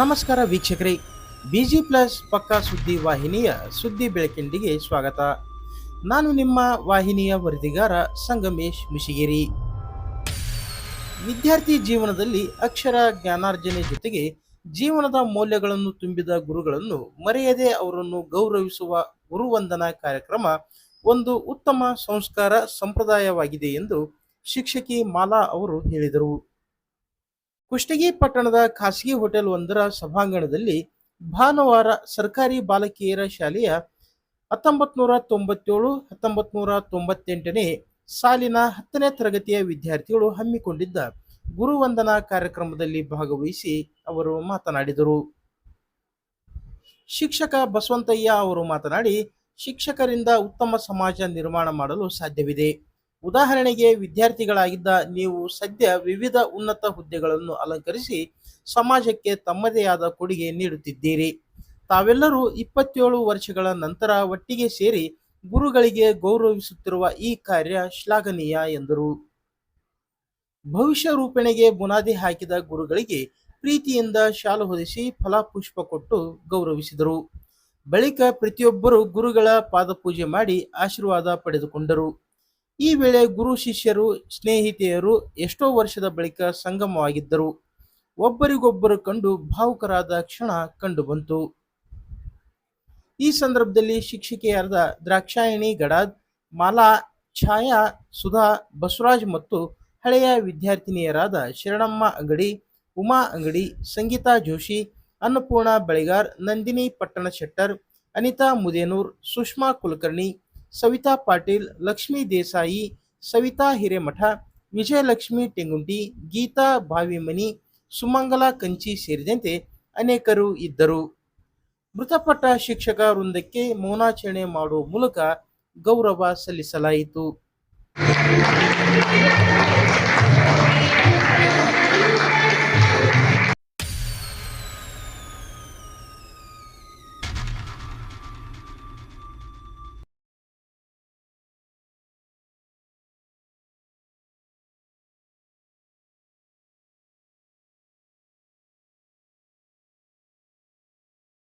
ನಮಸ್ಕಾರ ವೀಕ್ಷಕರೇ. Busy plus ಪಕ್ಕಾ ಸುದ್ದಿ ವಾಹಿನಿಯ ಸುದ್ದಿ ಬೆಳಕಿಂಡಿಗೆ ಸ್ವಾಗತ. ನಾನು ನಿಮ್ಮ ವಾಹಿನಿಯ ವರದಿಗಾರ ಸಂಗಮೇಶ್ ಮಿಶಿಗಿರಿ ವಿದ್ಯಾರ್ಥಿ ಜೀವನದಲ್ಲಿ ಅಕ್ಷರ ಜ್ಞಾನಾರ್ಜನೆ ಜೊತೆಗೆ ಜೀವನದ ಮೌಲ್ಯಗಳನ್ನು ತುಂಬಿದ ಗುರುಗಳನ್ನು ಮರೆಯದೆ ಅವರನ್ನು ಗೌರವಿಸುವ ಗುರುವಂದನಾ ಕಾರ್ಯಕ್ರಮ ಒಂದು ಉತ್ತಮ ಸಂಸ್ಕಾರ ಸಂಪ್ರದಾಯವಾಗಿದೆ ಎಂದು ಶಿಕ್ಷಕಿ ಮಾಲಾ ಅವರು ಹೇಳಿದರು. ಕುಷ್ಟಗಿ ಪಟ್ಟಣದ ಖಾಸಗಿ ಹೋಟೆಲ್ ಒಂದರ ಸಭಾಂಗಣದಲ್ಲಿ ಭಾನುವಾರ ಸರ್ಕಾರಿ ಬಾಲಕಿಯರ ಶಾಲೆಯ ಹತ್ತೊಂಬತ್ ನೂರ ತೊಂಬತ್ತೇಳು ಹತ್ತೊಂಬತ್ ತೊಂಬತ್ತೆಂಟನೇ ಸಾಲಿನ ಹತ್ತನೇ ತರಗತಿಯ ವಿದ್ಯಾರ್ಥಿಗಳು ಹಮ್ಮಿಕೊಂಡಿದ್ದ ಗುರುವಂದನಾ ಕಾರ್ಯಕ್ರಮದಲ್ಲಿ ಭಾಗವಹಿಸಿ ಅವರು ಮಾತನಾಡಿದರು. ಶಿಕ್ಷಕ ಬಸವಂತಯ್ಯ ಅವರು ಮಾತನಾಡಿ, ಶಿಕ್ಷಕರಿಂದ ಉತ್ತಮ ಸಮಾಜ ನಿರ್ಮಾಣ ಮಾಡಲು ಸಾಧ್ಯವಿದೆ. ಉದಾಹರಣೆಗೆ ವಿದ್ಯಾರ್ಥಿಗಳಾಗಿದ್ದ ನೀವು ಸದ್ಯ ವಿವಿಧ ಉನ್ನತ ಹುದ್ದೆಗಳನ್ನು ಅಲಂಕರಿಸಿ ಸಮಾಜಕ್ಕೆ ತಮ್ಮದೇ ಆದ ಕೊಡುಗೆ ನೀಡುತ್ತಿದ್ದೀರಿ. ತಾವೆಲ್ಲರೂ ಇಪ್ಪತ್ತೇಳು ವರ್ಷಗಳ ನಂತರ ಒಟ್ಟಿಗೆ ಸೇರಿ ಗುರುಗಳಿಗೆ ಗೌರವಿಸುತ್ತಿರುವ ಈ ಕಾರ್ಯ ಶ್ಲಾಘನೀಯ ಎಂದರು. ಭವಿಷ್ಯ ರೂಪಣೆಗೆ ಬುನಾದಿ ಹಾಕಿದ ಗುರುಗಳಿಗೆ ಪ್ರೀತಿಯಿಂದ ಶಾಲು ಹೊದಿಸಿ ಫಲಪುಷ್ಪ ಕೊಟ್ಟು ಗೌರವಿಸಿದರು. ಬಳಿಕ ಪ್ರತಿಯೊಬ್ಬರು ಗುರುಗಳ ಪಾದಪೂಜೆ ಮಾಡಿ ಆಶೀರ್ವಾದ ಪಡೆದುಕೊಂಡರು. ಈ ವೇಳೆ ಗುರು ಶಿಷ್ಯರು, ಸ್ನೇಹಿತೆಯರು ಎಷ್ಟೋ ವರ್ಷದ ಬಳಿಕ ಸಂಗಮವಾಗಿದ್ದರು. ಒಬ್ಬರಿಗೊಬ್ಬರು ಕಂಡು ಭಾವುಕರಾದ ಕ್ಷಣ ಕಂಡುಬಂತು. ಈ ಸಂದರ್ಭದಲ್ಲಿ ಶಿಕ್ಷಕಿಯರಾದ ದ್ರಾಕ್ಷಾಯಣಿ, ಗಡಾದ್, ಮಾಲಾ, ಛಾಯಾ, ಸುಧಾ, ಬಸವರಾಜ್ ಮತ್ತು ಹಳೆಯ ವಿದ್ಯಾರ್ಥಿನಿಯರಾದ ಶರಣಮ್ಮ ಅಂಗಡಿ, ಉಮಾ ಅಂಗಡಿ, ಸಂಗೀತಾ ಜೋಶಿ, ಅನ್ನಪೂರ್ಣ ಬೆಳೆಗಾರ್, ನಂದಿನಿ ಪಟ್ಟಣ ಶೆಟ್ಟರ್, ಅನಿತಾ ಮುದೇನೂರ್, ಸುಷ್ಮಾ ಕುಲಕರ್ಣಿ ಸವಿತಾ ಪಾಟೀಲ್, ಲಕ್ಷ್ಮೀ ದೇಸಾಯಿ, ಸವಿತಾ ಹಿರೇಮಠ, ವಿಜಯಲಕ್ಷ್ಮಿ ಟೆಂಗುಂಡಿ ಗೀತಾ ಭಾವಿಮನಿ, ಸುಮಂಗಲ ಕಂಚಿ ಸೇರಿದಂತೆ ಅನೇಕರು ಇದ್ದರು. ಮೃತಪಟ್ಟ ಶಿಕ್ಷಕ ವೃಂದಕ್ಕೆ ಮೌನಾಚರಣೆ ಮಾಡುವ ಮೂಲಕ ಗೌರವ ಸಲ್ಲಿಸಲಾಯಿತು.